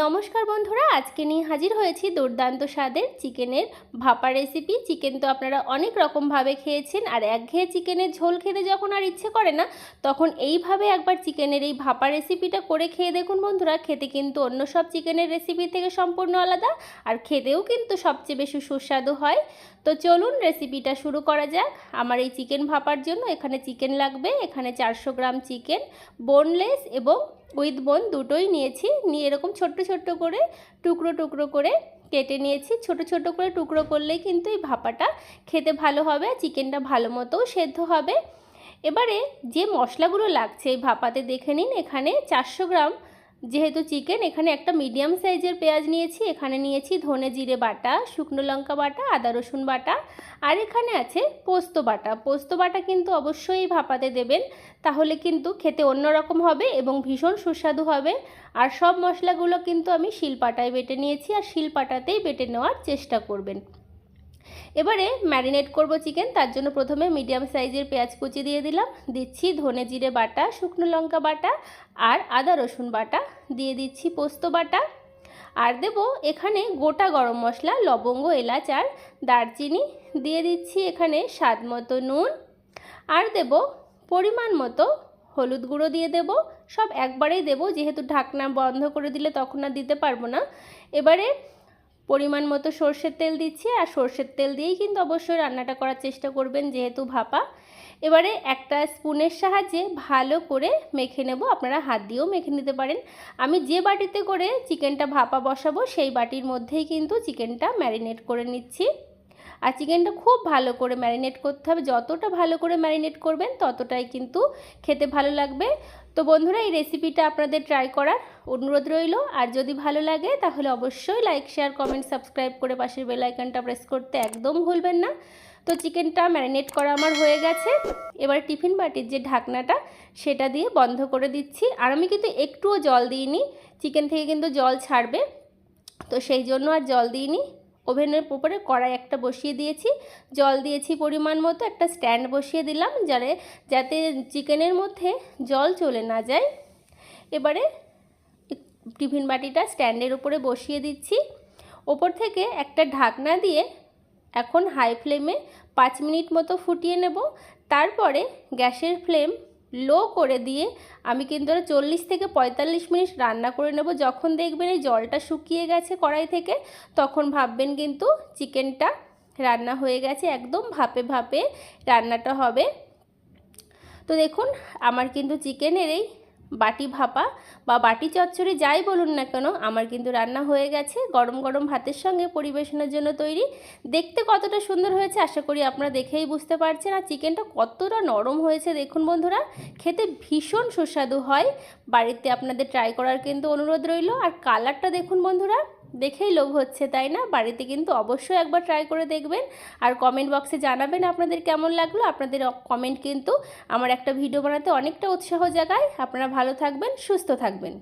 নমস্কার বন্ধুরা, আজকে নিয়ে হাজির হয়েছি দুর্দান্ত স্বাদের চিকেনের ভাপা রেসিপি চিকেন তো আপনারা অনেক রকমভাবে খেয়েছেন, আর একঘেয়ে চিকেনের ঝোল খেতে যখন আর ইচ্ছে করে না, তখন এইভাবে একবার চিকেনের এই ভাপা রেসিপিটা করে খেয়ে দেখুন বন্ধুরা, খেতে কিন্তু অন্য সব চিকেনের রেসিপি থেকে সম্পূর্ণ আলাদা, আর খেতেও কিন্তু সবচেয়ে বেশি সুস্বাদু হয়। তো চলুন রেসিপিটা শুরু করা যাক। আমার এই চিকেন ভাপার জন্য এখানে চিকেন লাগবে, এখানে চারশো গ্রাম চিকেন বোনলেস এবং উইথ বোন দুটোই নিয়েছি। নিয়ে এরকম ছোট্ট ছোট্ট করে টুকরো টুকরো করে কেটে নিয়েছি। ছোট ছোট করে টুকরো করলেই কিন্তু এই ভাপাটা খেতে ভালো হবে চিকেনটা ভালো মতোও সেদ্ধ হবে। এবারে যে মশলাগুলো লাগছে এই ভাপাতে দেখে নিন। এখানে চারশো গ্রাম যেহেতু চিকেন, এখানে একটা মিডিয়াম সাইজের পেঁয়াজ নিয়েছি, এখানে নিয়েছি ধনে জিরে বাটা, শুকনো লঙ্কা বাটা, আদা রসুন বাটা, আর এখানে আছে পোস্ত বাটা। পোস্ত বাটা কিন্তু অবশ্যই ভাপাতে দেবেন, তাহলে কিন্তু খেতে অন্যরকম হবে এবং ভীষণ সুস্বাদু হবে। আর সব মশলাগুলো কিন্তু আমি শিলপাটায় বেটে নিয়েছি, আর শিলপাটাতেই বেটে নেওয়ার চেষ্টা করবেন। এবারে ম্যারিনেট করব চিকেন, তার জন্য প্রথমে মিডিয়াম সাইজের পেঁয়াজ কুচি দিয়ে দিলাম। দিচ্ছি ধনে জিরে বাটা, শুকনো লঙ্কা বাটা আর আদা রসুন বাটা। দিয়ে দিচ্ছি পোস্ত বাটা। আর দেব এখানে গোটা গরম মশলা, লবঙ্গ, এলাচ আর দারচিনি। দিয়ে দিচ্ছি এখানে স্বাদ মতো নুন। আর দেব পরিমাণ মতো হলুদ গুঁড়ো দিয়ে দেব। সব একবারেই দেব, যেহেতু ঢাকনা বন্ধ করে দিলে তখন আর দিতে পারব না। এবারে পরিমাণ মতো সর্ষের তেল দিচ্ছি আর সর্ষের তেল দিয়েই কিন্তু অবশ্যই রান্নাটা করার চেষ্টা করবেন যেহেতু ভাপা। এবারে একটা স্পুনের সাহায্যে ভালো করে মেখে নেব, আপনারা হাত দিয়েও মেখে নিতে পারেন। আমি যে বাটিতে করে চিকেনটা ভাপা বসাবো, সেই বাটির মধ্যেই কিন্তু চিকেনটা ম্যারিনেট করে নিচ্ছি। আর চিকেনটা খুব ভালো করে ম্যারিনেট করতে হবে। যতটা ভালো করে ম্যারিনেট করবেন, ততটাই কিন্তু খেতে ভালো লাগবে। তো বন্ধুরা, এই রেসিপিটা আপনাদের ট্রাই করার অনুরোধ রইল। আর যদি ভালো লাগে, তাহলে অবশ্যই লাইক শেয়ার কমেন্ট সাবস্ক্রাইব করে পাশের বেল আইকনটা প্রেস করতে একদম ভুলবেন না। তো চিকেনটা ম্যারিনেট করা আমার হয়ে গেছে। এবার টিফিন বাটির যে ঢাকনাটা, সেটা দিয়ে বন্ধ করে দিচ্ছি। আর আমি কিন্তু একটুও জল দিইনি। চিকেন থেকে কিন্তু জল ছাড়বে। তো সেই জন্য আর জল দিইনি। ওভেনের উপরে কড়াই একটা বসিয়ে দিয়েছি, জল দিয়েছি পরিমাণ মতো, একটা স্ট্যান্ড বসিয়ে দিলাম যাতে যাতে চিকেনের মধ্যে জল চলে না যায়। এবারে টিফিন বাটিটা স্ট্যান্ডের উপরে বসিয়ে দিচ্ছি। ওপর থেকে একটা ঢাকনা দিয়ে এখন হাই ফ্লেমে পাঁচ মিনিট মতো ফুটিয়ে নেব। তারপরে গ্যাসের ফ্লেম লো করে দিয়ে আমি কিন্তু ওরা চল্লিশ থেকে পঁয়তাল্লিশ মিনিট রান্না করে নেব। যখন দেখবেন এই জলটা শুকিয়ে গেছে কড়াই থেকে, তখন ভাববেন কিন্তু চিকেনটা রান্না হয়ে গেছে, একদম ভাপে ভাপে রান্নাটা হবে। তো দেখুন, আমার কিন্তু চিকেনের এই বাটি ভাপা বা বাটি চচ্চড়ি যাই বলুন না কেন, আমার কিন্তু রান্না হয়ে গেছে। গরম গরম ভাতের সঙ্গে পরিবেশনের জন্য তৈরি। দেখতে কতটা সুন্দর হয়েছে আশা করি আপনারা দেখেই বুঝতে পারছেন। আর চিকেনটা কতটা নরম হয়েছে দেখুন বন্ধুরা, খেতে ভীষণ সুস্বাদু হয়। বাড়িতে আপনাদের ট্রাই করার কিন্তু অনুরোধ রইল। আর কালারটা দেখুন বন্ধুরা দেখেই লোভ হচ্ছে, তাই না? বাড়িতে কিন্তু অবশ্যই একবার ট্রাই করে দেখবেন। আর কমেন্ট বক্সে জানাবেন আপনাদের কেমন লাগল। আপনাদের কমেন্ট কিন্তু আমার একটা ভিডিও বানাতে অনেকটা উৎসাহ জাগায়। আপনারা ভালো থাকবেন, সুস্থ থাকবেন।